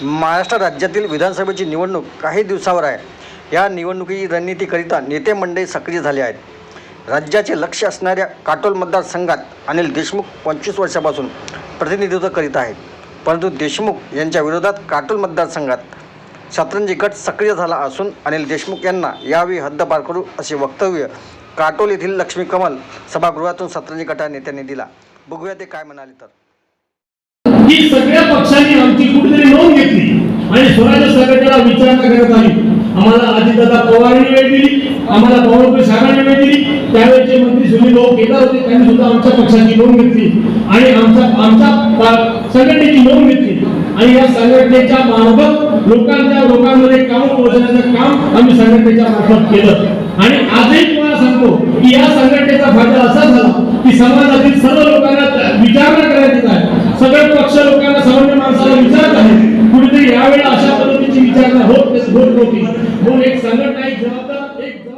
महाराष्ट्र राज्यातील विधानसभेची निवडणूक काही दिवसावर आहे. या निवडणुकीची रणनीतीकरिता नेते मंडळी सक्रिय झाले आहेत. राज्याचे लक्ष असणाऱ्या काटोल मतदारसंघात अनिल देशमुख पंचवीस वर्षापासून प्रतिनिधित्व करीत आहेत. परंतु देशमुख यांच्या विरोधात काटोल मतदारसंघात शतरंजी गट सक्रिय झाला असून अनिल देशमुख यांना यावेळी हद्दपार करू असे वक्तव्य काटोल येथील लक्ष्मी कमल सभागृहातून सतरंजी गटा नेत्यांनी दिला. बघूया ते काय म्हणाले तर ही सगळ्या पक्षांनी आमची कुठेतरी नोंद घेतली आणि स्वराज्य संघटनेला करत नाही. आली आम्हाला अजितदादा पवारांनी वेळ दिली आम्हाला पवार साहेबांनी वेळ दिली त्यावेळेचे मंत्री सुनील भाऊ केदार होते त्यांनी सुद्धा आमच्या पक्षाची नोंद घेतली. आणि आमचा आमच्या संघटनेची नोंद घेतली. आणि या संघटनेच्या मार्फत लोकांच्या लोकांमध्ये काम पोहोचण्याचं काम आम्ही संघटनेच्या मार्फत केलं. आणि आजही तुम्हाला सांगतो की या संघटने दोन कोटी म्हणून एक संघटना एक जबाबदार एक